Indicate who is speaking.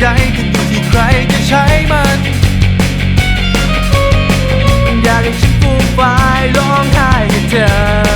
Speaker 1: ใดขึ้อยู่ที่ใครจะใช้มัน อยากให้ฉันฟูมฟายร้องไห้ให้เธอ